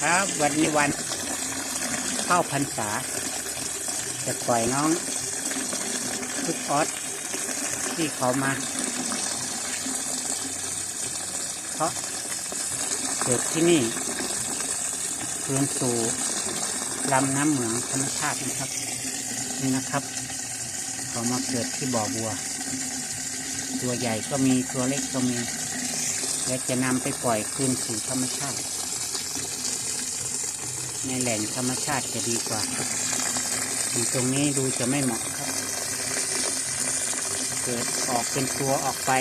ครับวันนี้วันเข้าพรรษา จะปล่อยน้องทุกออสที่เขามา เพราะเกิดที่นี่คืนสู่ลำน้ำเหมืองธรรมชาตินะครับ นี่นะครับ เขามาเกิดที่บ่อบัว ตัวใหญ่ก็มีตัวเล็กก็มี และจะนำไปปล่อยคืนสู่ธรรมชาติ ในแหล่งธรรมชาติจะดีกว่าอยู่ตรงนี้ดูจะไม่เหมาะครับ เกิดออกเป็นตัวออกไป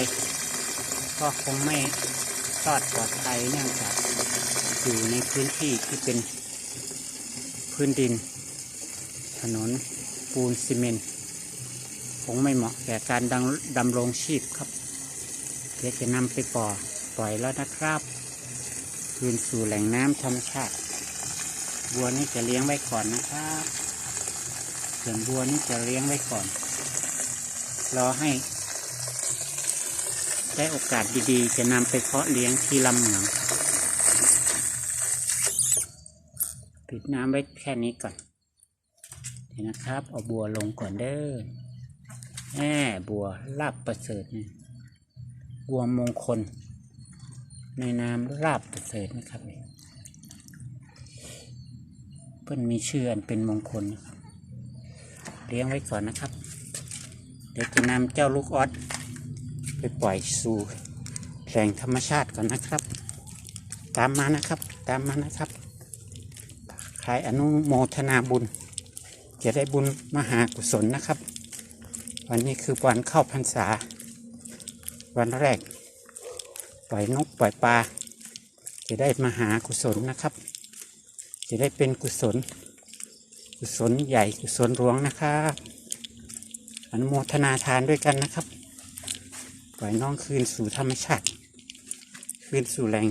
ก็คงไม่รอดปลอดภัยเนื่องจากอยู่ในพื้นที่ที่เป็นพื้นดิน ถนนปูนซีเมนต์คงไม่เหมาะแก่การดำดำรงชีพครับ เดี๋ยวจะนำไปปล่อยปล่อยแล้วนะครับ คืนสู่แหล่งน้ำธรรมชาติ บัวนี้จะเลี้ยงไว้ก่อนนะครับส่วนบัวนี้จะเลี้ยงไว้ก่อน รอให้ ได้โอกาสดีๆ จะนำไปเพาะเลี้ยงที่ลำเหมืองปิดน้ำไว้แค่นี้ก่อนเดี๋ยวนะครับ เอาบัวลงก่อนเด้อแหมบัวลาบประเสริฐนี่บัวมงคล ในนามลาบประเสริฐนะครับ เพิ่อนมีชื่ออันเป็นมงคลเลี้ยงไว้ก่อนนะครับ เดี๋ยวจะนำเจ้าลูกออสไปปล่อยสู่แหล่งธรรมชาติก่อนนะครับ ตามมานะครับ ตามมานะครับใครอนุโมทนาบุญ จะได้บุญมหากุศลนะครับ วันนี้คือวันเข้าพรรษา วันแรก ปล่อยนกปล่อยปลาจะได้มหากุศลนะครับ จะได้เป็นกุศล กุศลใหญ่กุศลหลวงนะครับอนุโมทนาทานด้วยกันนะครับ ปล่อยน้องคืนสู่ธรรมชาติ คืนสู่แหล่ง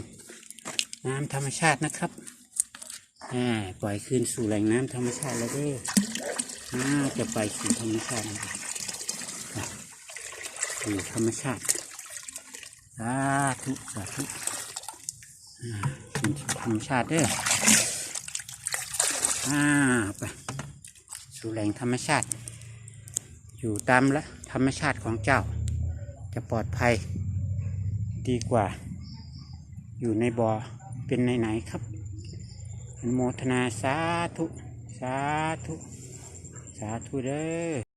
น้ำธรรมชาตินะครับอ่าปล่อยคืนสู่แหล่งน้ำธรรมชาติแล้วด้ออ่าจะไปสู่ธรรมชาติสู่ธรรมชาติสาธุสาธุคืนสู่ธรรมชาติเด้อ อ่าไปสู่แหล่งธรรมชาติ อยู่ตามละธรรมชาติของเจ้า จะปลอดภัย ดีกว่า อยู่ในบ่อเป็นไหนๆครับอนโมทนาสาธุ สาธุ สาธุเด้อ